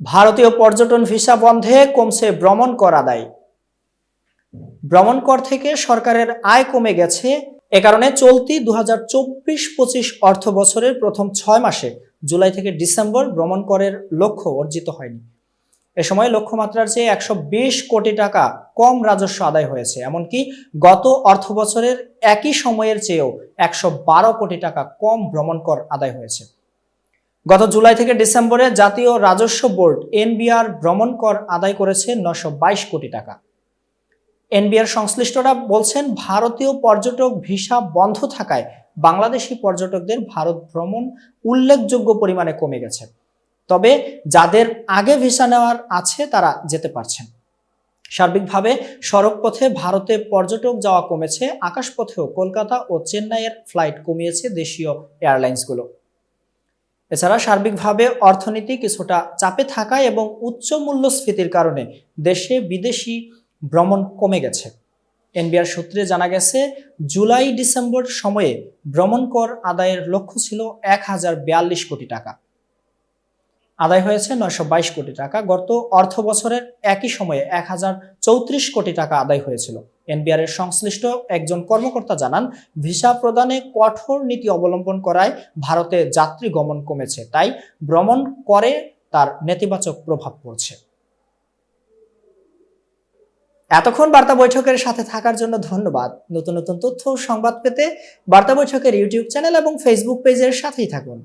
ভারতীয় পর্যটন ভিসা বন্ধে কমছে ভ্রমণ কর আদায়। ভ্রমণ কর থেকে সরকারের আয় কমে গেছে এ কারণে চলতি দু হাজার চব্বিশ পঁচিশ অর্থ বছরের প্রথম ছয় মাসে জুলাই থেকে ডিসেম্বর ভ্রমণ করের লক্ষ্য অর্জিত হয়নি। এ সময় লক্ষ্যমাত্রার চেয়ে একশো বিশ কোটি টাকা কম রাজস্ব আদায় হয়েছে, এমনকি গত অর্থ বছরের একই সময়ের চেয়েও একশো বারো কোটি টাকা কম ভ্রমণ কর আদায় হয়েছে। গত জুলাই থেকে ডিসেম্বরে জাতীয় রাজস্ব বোর্ড এনবিআর ভ্রমণ কর আদায় করেছে নশো কোটি টাকা। এনবিআর সংশ্লিষ্টরা বলছেন, ভারতীয় পর্যটক ভিসা বন্ধ থাকায় বাংলাদেশি পর্যটকদের ভারত ভ্রমণ উল্লেখযোগ্য পরিমাণে কমে গেছে। তবে যাদের আগে ভিসা নেওয়ার আছে, তারা যেতে পারছেন। সার্বিকভাবে সড়কপথে ভারতে পর্যটক যাওয়া কমেছে, আকাশপথেও কলকাতা ও চেন্নাইয়ের ফ্লাইট কমিয়েছে দেশীয় এয়ারলাইন্সগুলো। এছাড়া সার্বিকভাবে অর্থনীতি কিছুটা চাপে থাকায় এবং উচ্চ মূল্যস্ফীতির কারণে দেশে বিদেশি ভ্রমণ কমে গেছে। এনবিআর সূত্রে জানা গেছে, জুলাই ডিসেম্বর সময়ে ভ্রমণ কর আদায়ের লক্ষ্য ছিল এক হাজার বিয়াল্লিশ কোটি টাকা। আদায় হয়েছে নয়শো বাইশ কোটি টাকা। গত অর্থ বছরের একই সময়ে এক হাজার চৌত্রিশ কোটি টাকা আদায় হয়েছিল। এনবিআর এর সংশ্লিষ্ট একজন কর্মকর্তা জানান, ভিসা প্রদানে কঠোর নীতি অবলম্বন করায় ভারতে যাত্রী গমন কমেছে, তাই ভ্রমণ করে তার নেতিবাচক প্রভাব পড়ছে। এতক্ষণ বার্তা বৈঠকের সাথে থাকার জন্য ধন্যবাদ। নতুন নতুন তথ্য সংবাদ পেতে বার্তা বৈঠকের ইউটিউব চ্যানেল এবং ফেসবুক পেজের সাথেই থাকুন।